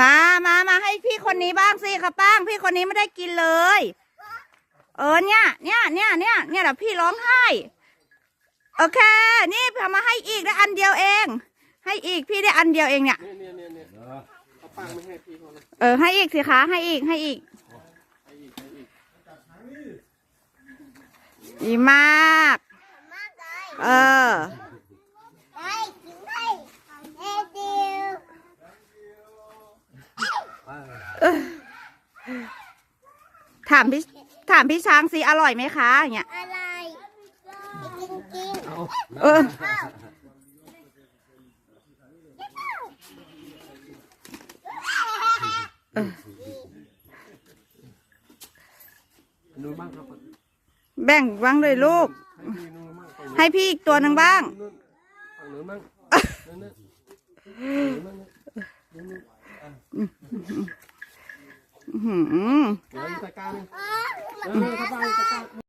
มามามาให้พี่คนนี้บ้างสิครับป้าง พี่คนนี้ไม่ได้กินเลย เออเนี่ยเนี่ยเนี่ยเนี่ยเนี่ยเดี๋ยวพี่ร้องไห้ โอเค นี่เอามาให้อีกได้อันเดียวเอง ให้อีกพี่ได้อันเดียวเองเนี่ย เนี่ยเนี่ยเนี่ยเนี่ยเขาปังไม่ให้พี่เขานะเออให้อีกสิคะให้อีกให้อีกให้อีกให้อีกดีมาก เออ ได้กินได้เอเดียว ถามพี่ถามพี่ช้างสิอร่อยไหมคะอย่างเงี้ย อะไรกินกินเอาเออ นูนบ้างครับแบ่งบ้างเลยลูก ให้พี่นูนบ้างฝั่งนู้นให้พี่อีกตัวหนึ่งบ้าง นู่นฝั่งนู้นบ้างนั่นนะนู้นบ้างนู่นนู่นอื้อ หือ เดี๋ยวอีกตะกร้าหนึงเออตะกร้าอีกตะกร้า